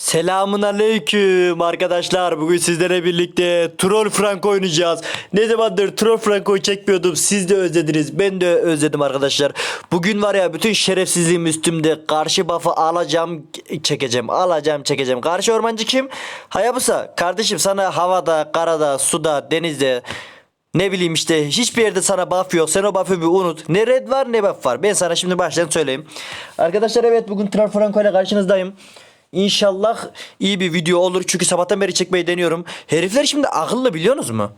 Selamun aleyküm arkadaşlar. Bugün sizlere birlikte Troll Frank oynayacağız. Ne zamandır Troll Franko'yu çekmiyordum. Siz de özlediniz. Ben de özledim arkadaşlar. Bugün var ya bütün şerefsizliğim üstümde. Karşı buff'ı alacağım, çekeceğim. Alacağım, çekeceğim. Karşı ormancı kim? Hayabusa. Kardeşim sana havada, karada, suda, denizde ne bileyim işte hiçbir yerde sana buff yok. Sen o buff'ı bir unut. Ne red var ne buff var. Ben sana şimdi baştan söyleyeyim. Arkadaşlar evet bugün Troll Franco ile karşınızdayım. İnşallah iyi bir video olur. Çünkü sabahtan beri çekmeyi deniyorum. Herifler şimdi akıllı biliyorsunuz mu?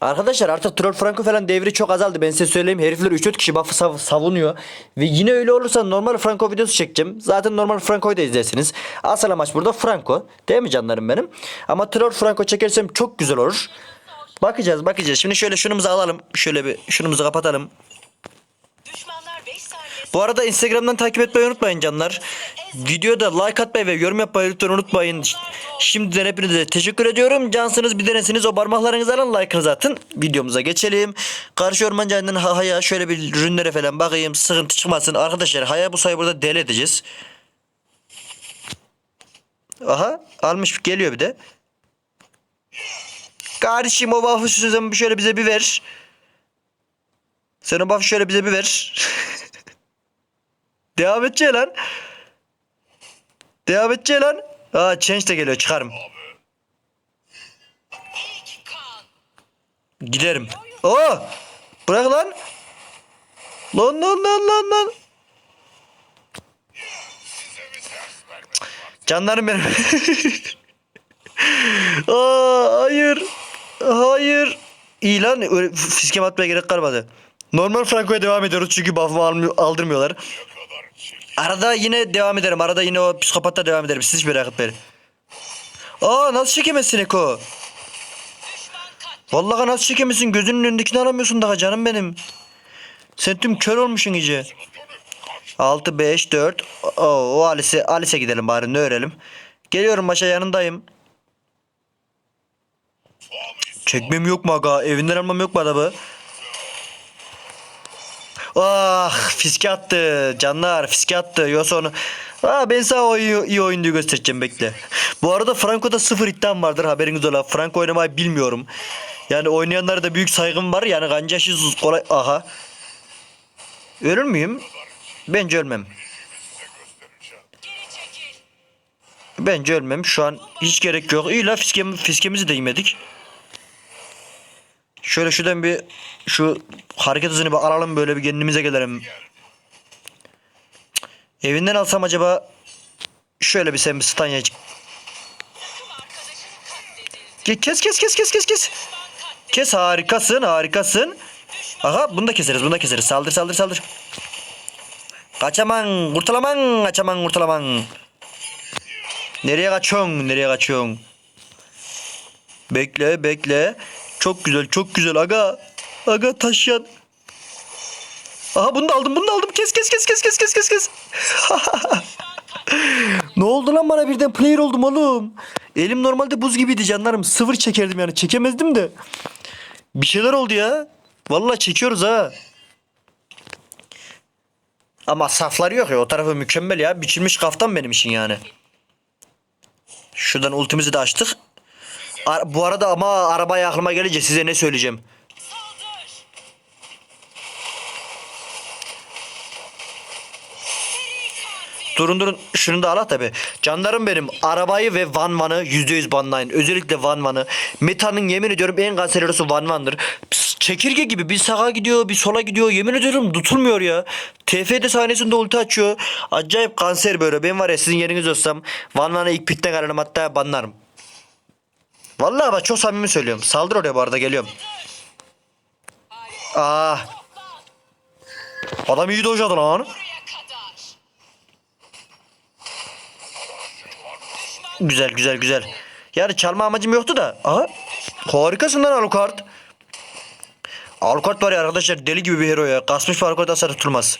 Arkadaşlar artık Troll Franco falan devri çok azaldı. Ben size söyleyeyim. Herifler 3-4 kişi buff'ı sav- savunuyor. Ve yine öyle olursa normal Franco videosu çekeceğim. Zaten normal Franco'yu da izlersiniz. Asıl amaç burada Franco. Değil mi canlarım benim? Ama Troll Franco çekersem çok güzel olur. Bakacağız bakacağız. Şimdi şöyle şunumuzu alalım. Şöyle bir şunumuzu kapatalım. Düşmanlar 5 saniye Bu arada Instagram'dan takip etmeyi unutmayın canlar. Videoda like atmayı ve yorum yapmayı lütfen unutmayın. Şimdiden hepinize teşekkür ediyorum. Cansınız bir denesiniz o parmaklarınızı alın like'ınızı atın. Videomuza geçelim. Karşı ormancı ayından ha- haya şöyle bir ürünlere falan bakayım. Sıkıntı çıkmasın. Arkadaşlar haya bu sayı burada deli edeceğiz. Aha almış geliyor bir de. Kardeşim o buff'ı şöyle bize bir ver. Sen o buff'ı şöyle bize bir ver. Devam edeceği lan. Devam edeceği lan. Aa change de geliyor çıkarım. Giderim. Oo! Bırak lan. Lan lan lan lan lan. Canlarım benim. Aa, hayır. Hayır. İyi lan öyle fiskem atmaya gerek kalmadı. Normal Franco'ya devam ediyoruz çünkü buff'ımı aldırmıyorlar. Arada yine devam ederim. Arada yine o psikopatta devam ederim. Siz hiç merak etmeyin. Aa nasıl çekemezsin Eko? Vallahi nasıl çekemezsin? Gözünün önündekini alamıyorsun daha canım benim. Sen tüm kör olmuşsun iyice. 6 5 4 Oo, o Alice Alice gidelim bari ne öğrenelim. Geliyorum başa yanındayım. Çekmem yok mu aga? Evinden almam yok mu adamı? Ah fiske attı canlar fiske attı. Yoksa onu Aa, ben sana o iyi, iyi oyuncu göstereceğim bekle. Bu arada Franco'da sıfır iddiam vardır haberiniz ola Franco oynamayı bilmiyorum. Yani oynayanlara da büyük saygım var. Yani gancaşız kolay aha. Ölür müyüm? Bence ölmem. Bence ölmem. Şu an hiç gerek yok. İyi la fiskem, fiskemizi de yemedik Şöyle şuradan bir şu hareket hızını bir alalım böyle bir kendimize gelelim. Evinden alsam acaba şöyle bir sen bir stanya kes kes kes kes kes kes. Kes harikasın harikasın. Aha bunu da keseriz bunu da keseriz. Saldır saldır saldır. Kaçaman kurtulaman kaçaman kurtulaman. Nereye kaçıyorsun nereye kaçıyorsun? Bekle bekle. Çok güzel çok güzel aga. Aga taşyan. Aha bunu da aldım bunu da aldım. Kes kes kes kes kes kes kes kes. ne oldu lan bana birden player oldum oğlum. Elim normalde buz gibiydi canlarım. Sıfır çekerdim yani çekemezdim de. Bir şeyler oldu ya. Vallahi çekiyoruz ha. Ama safları yok ya. O tarafı mükemmel ya. Biçilmiş kaftan benim için yani. Şuradan ultimizi de açtık. Bu arada ama arabaya aklıma gelince size ne söyleyeceğim. Durun durun şunu da ala tabi. Canlarım benim arabayı ve Van Van'ı %100 banlayın. Özellikle Van Van'ı. Meta'nın yemin ediyorum en kanserosu Van Van'dır. Çekirge gibi bir sağa gidiyor bir sola gidiyor. Yemin ediyorum tutulmuyor ya. TF'de sahnesinde ulti açıyor. Acayip kanser böyle. Ben var ya sizin yeriniz olsam Van Van'ı ilk pitten ararım hatta banlarım. Vallahi bak çok samimi söylüyorum. Saldır oraya bu arada geliyorum. Ah. Adam iyi dojladı lan. Güzel güzel güzel. Yani çalma amacım yoktu da. Aha. Harikasın lan Alucard. Alucard var ya arkadaşlar deli gibi bir hero ya. Kasmış bir Alucard asla tutulmaz.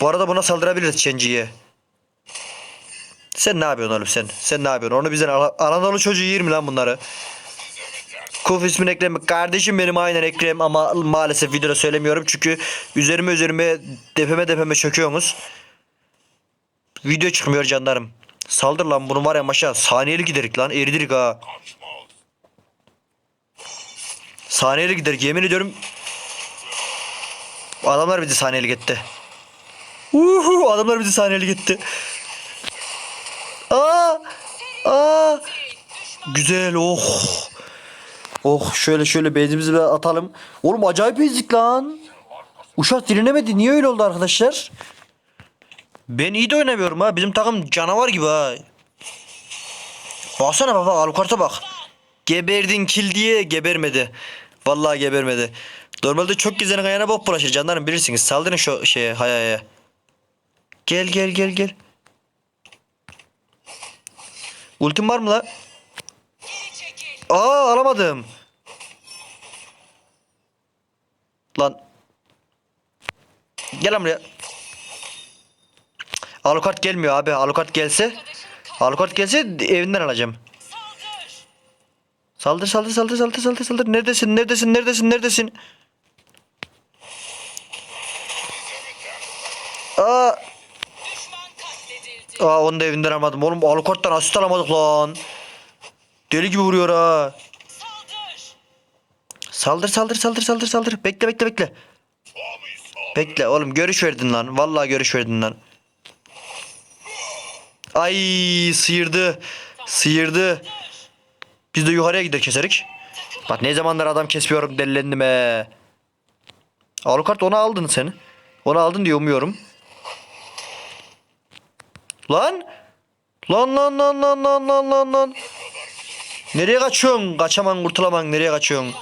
Bu arada buna saldırabiliriz Chenji'ye. Sen ne yapıyorsun oğlum sen? Sen ne yapıyorsun? Onu bizden Ana- Anadolu çocuğu yer mi lan bunları? Kuf ismini Ekrem. Kardeşim benim aynen Ekrem ama maalesef videoda söylemiyorum çünkü üzerime üzerime depeme depeme çöküyorsunuz. Video çıkmıyor canlarım. Saldır lan bunu var ya maşa. Saniyeli giderik lan. Eridirik ha. Saniyeli giderik. Yemin ediyorum. Adamlar bizi saniyeli gitti. Uhu, adamlar bizi saniyeli gitti. Aa! Aa! Düşman Güzel oh. Oh şöyle şöyle bezimizi bir atalım. Oğlum acayip ezdik lan. Uşak dirinemedi. Niye öyle oldu arkadaşlar? Ben iyi de oynamıyorum ha. Bizim takım canavar gibi ha. Baksana baba Alucard'a bak. Geberdin kill diye gebermedi. Vallahi gebermedi. Normalde çok güzel ayağına bok bulaşır canlarım bilirsiniz. Saldırın şu şeye hayaya. Gel gel gel gel. Ultim var mı la? Aa alamadım. Lan. Gel lan buraya. Alucard gelmiyor abi. Alucard gelse. Alucard gelse evinden alacağım. Saldır. Saldır saldır saldır saldır saldır. Neredesin neredesin neredesin neredesin? Aa, aa onu da evinden almadım. Oğlum Alucard'dan asist alamadık lan. Deli gibi vuruyor ha. Saldır. Saldır saldır saldır saldır. Bekle bekle bekle. Bekle oğlum görüş verdin lan. Vallahi görüş verdin lan. Ay sıyırdı. Sıyırdı. Biz de yukarıya gider keserik. Bak ne zamanlar adam kesmiyorum delilendim he. Alucard onu aldın sen. Onu aldın diye umuyorum. Lan. Lan lan lan lan lan lan lan lan. Nereye kaçıyorsun? Kaçaman kurtulaman nereye kaçıyorsun?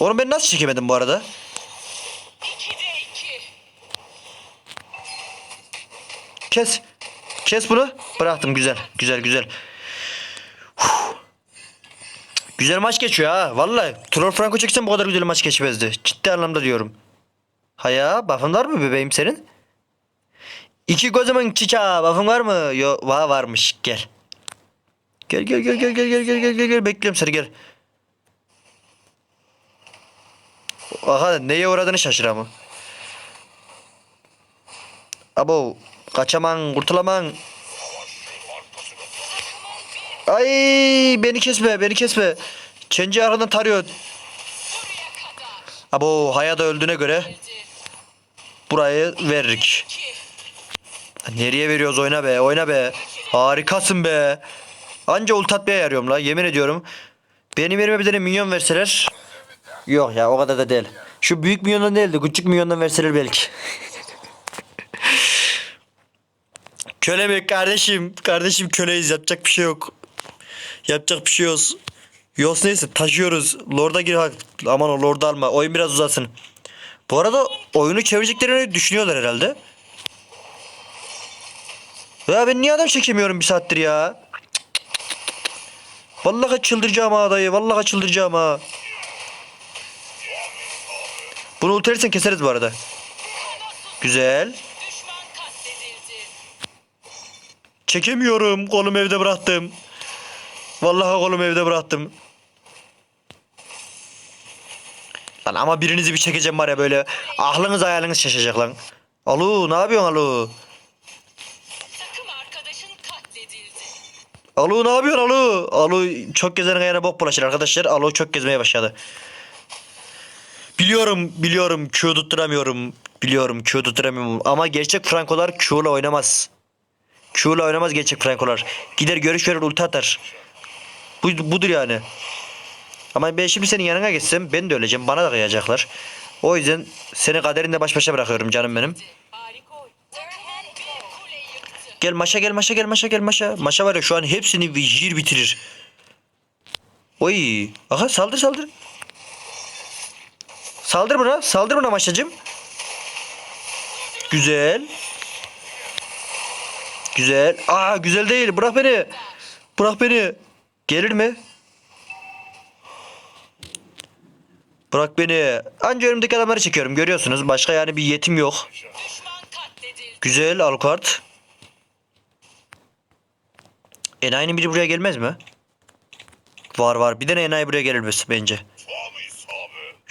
Onu ben nasıl çekemedim bu arada? Kes. Kes bunu. Bıraktım güzel. Güzel güzel. Güzel maç geçiyor ha. Vallahi Troll Franco çeksem bu kadar güzel maç geçmezdi. Ciddi anlamda diyorum. Haya buff'ın var mı bebeğim senin? İki gözümün çiça buff'ın var mı? Yo var varmış gel. Gel gel gel gel gel gel gel gel gel gel bekliyorum seni gel. Aha neye uğradığını şaşır ama. Abo kaçaman kurtulaman. Ay beni kesme beni kesme. Çenci aradan tarıyor. Abo Haya da öldüğüne göre burayı veririk. Nereye veriyoruz oyna be oyna be. Harikasın be. Anca ult atmaya yarıyorum la yemin ediyorum. Benim yerime bir tane minyon verseler. Yok ya o kadar da değil. Şu büyük minyondan değil de küçük minyondan verseler belki. Köle mi kardeşim? Kardeşim köleyiz yapacak bir şey yok. Yapacak bir şey yok. Yos neyse taşıyoruz. Lord'a gir hak. Aman o Lord'u alma. Oyun biraz uzasın. Bu arada oyunu çevireceklerini düşünüyorlar herhalde. Ya ben niye adam çekemiyorum bir saattir ya? Vallahi çıldıracağım ha dayı. Vallahi çıldıracağım ha. Bunu ultilersen keseriz bu arada. Güzel. Çekemiyorum. Kolumu evde bıraktım. Vallahi kolumu evde bıraktım. Lan ama birinizi bir çekeceğim var ya böyle. Aklınız hayaliniz şaşacak lan. Alo ne yapıyorsun alo? Alo ne yapıyorsun alo? Alo çok gezenin ayağına bok bulaşır arkadaşlar. Alo çok gezmeye başladı. Biliyorum biliyorum Q tutturamıyorum. Biliyorum Q tutturamıyorum. Ama gerçek Frankolar Q'la oynamaz. Q'la oynamaz gerçek Frankolar. Gider görüş verir ulti atar. Bu, budur yani. Ama ben şimdi senin yanına geçsem ben de öleceğim. Bana da kıyacaklar. O yüzden seni kaderinle baş başa bırakıyorum canım benim. Gel maşa gel maşa gel maşa gel maşa. Maşa var ya şu an hepsini bir jir bitirir. Oy. Aha saldır saldır. Saldır buna. Saldır buna maşacım. Güzel. Güzel. Aa güzel değil. Bırak beni. Bırak beni. Gelir mi? Bırak beni. Anca önümdeki adamları çekiyorum. Görüyorsunuz. Başka yani bir yetim yok. Güzel Alucard. Enayi'nin biri buraya gelmez mi? Var var. Bir tane enayi buraya gelmez bence.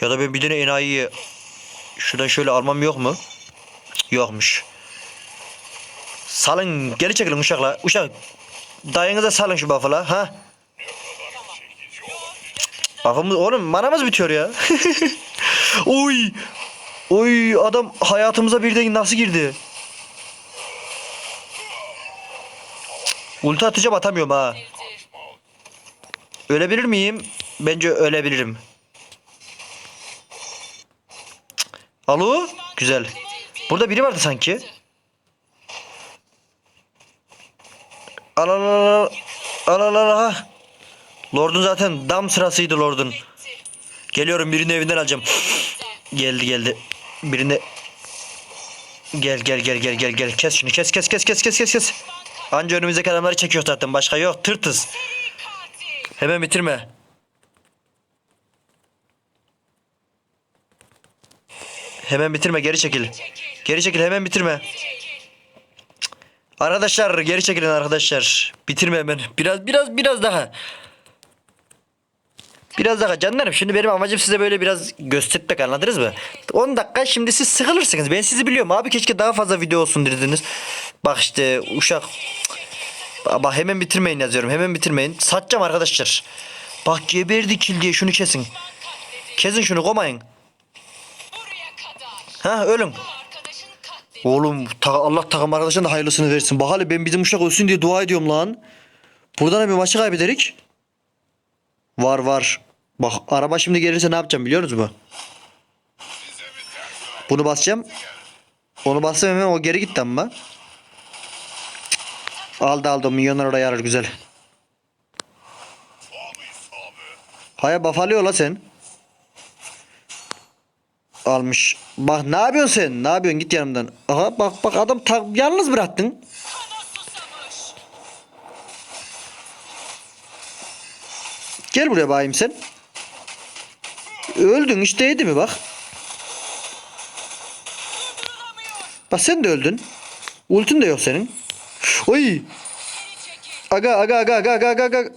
Ya da ben bir tane enayiyi şuradan şöyle almam yok mu? Yokmuş. Salın geri çekilin uşakla. Uşak dayınıza salın şu buff'la ha. Buff'ımız oğlum manamız bitiyor ya. Oy. Oy adam hayatımıza birden nasıl girdi? Ulti atacağım atamıyorum ha. Ölebilir miyim? Bence ölebilirim. Alo? Güzel. Burada biri vardı sanki. Al al al al. Al al. Lord'un zaten dam sırasıydı Lord'un. Geliyorum birini evinden alacağım. geldi geldi. Birini Gel gel gel gel gel gel. Kes şunu kes kes kes kes kes kes kes. Anca önümüzdeki adamları çekiyor zaten. Başka yok. Tırtız. Hemen bitirme. Hemen bitirme geri çekil. Geri çekil hemen bitirme. Arkadaşlar geri çekilin arkadaşlar. Bitirme hemen. Biraz biraz biraz daha. Biraz daha canlarım şimdi benim amacım size böyle biraz göstermek anladınız mı? 10 dakika şimdi siz sıkılırsınız. Ben sizi biliyorum abi keşke daha fazla video olsun dediniz. Bak işte uşak. Bak hemen bitirmeyin yazıyorum. Hemen bitirmeyin. Satacağım arkadaşlar. Bak geberdi kill diye şunu kesin. Kesin şunu komayın. Ha ölüm. Oğlum ta- Allah takım arkadaşına da hayırlısını versin. Bak ben bizim uşak ölsün diye dua ediyorum lan. Buradan bir maçı kaybederik. Var var. Bak araba şimdi gelirse ne yapacağım biliyor musunuz mu? Bunu basacağım. Onu bassam hemen o geri gitti ama. Aldı aldı milyonlar oraya yarar güzel. Haya buff alıyor la sen. Almış. Bak ne yapıyorsun sen? Ne yapıyorsun? Git yanımdan. Aha bak bak adam ta- yalnız bıraktın. Gel buraya bakayım sen. Öldün işte yedi mi bak. Bak sen de öldün. Ultin de yok senin. Oy. Aga aga aga aga aga aga. aga.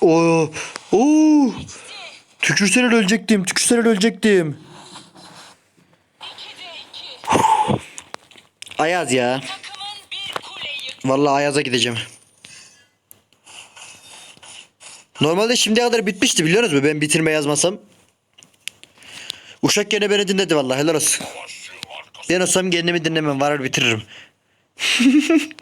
Oo. Oo. Tükürseler ölecektim. Tükürseler ölecektim. 2'de 2. Ayaz ya. Vallahi Ayaz'a gideceğim. Normalde şimdiye kadar bitmişti biliyor musunuz? Ben bitirme yazmasam. Uşak gene beni dinledi vallahi helal olsun. Ben olsam kendimi dinlemem varar bitiririm.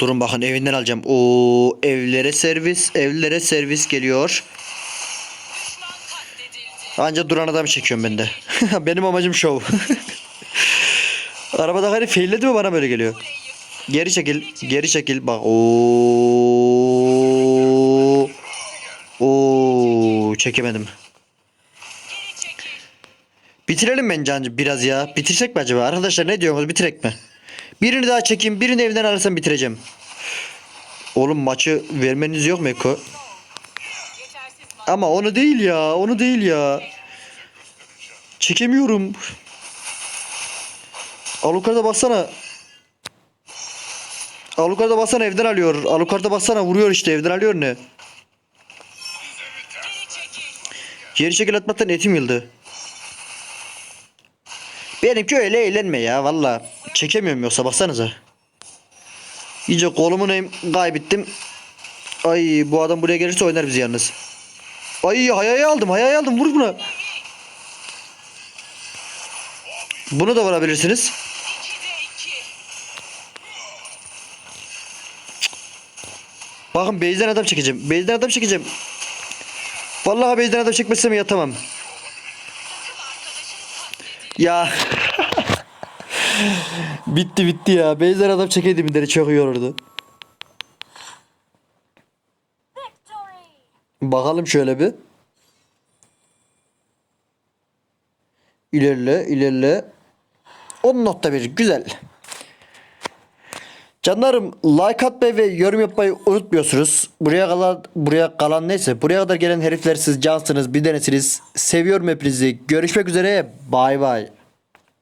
Durun bakın evinden alacağım. O evlere servis, evlere servis geliyor. Anca duran adam çekiyorum ben de. Benim amacım şov. Arabada hani failledi mi bana böyle geliyor. Geri çekil, geri çekil. Bak o çekemedim. Bitirelim bence anca biraz ya. Bitirsek mi acaba? Arkadaşlar ne diyorsunuz? Bitirek mi? Birini daha çekeyim. Birini evden alırsam bitireceğim. Oğlum maçı vermeniz yok mu Eko? Ama onu değil ya. Onu değil ya. Çekemiyorum. Alucard'a baksana. Alucard'a baksana evden alıyor. Alucard'a baksana vuruyor işte evden alıyor ne? Geri çekil atmaktan etim yıldı. Benimki öyle eğlenme ya valla. Çekemiyorum yoksa baksanıza. İyice kolumu neyim kaybettim. Ay bu adam buraya gelirse oynar bizi yalnız. Ay hayaya aldım hayaya aldım vur buna. Bunu da vurabilirsiniz. 2'de 2. Bakın base'den adam çekeceğim. Base'den adam çekeceğim. Vallahi base'den adam çekmezsem yatamam. Ya. bitti bitti ya. Base'den adam çekeydi mi çok iyi olurdu. Bakalım şöyle bir. İlerle ilerle. 10.1 güzel. Canlarım like atmayı ve yorum yapmayı unutmuyorsunuz. Buraya kalan buraya kalan neyse buraya kadar gelen herifler siz cansınız bir denesiniz. Seviyorum hepinizi. Görüşmek üzere. Bay bay.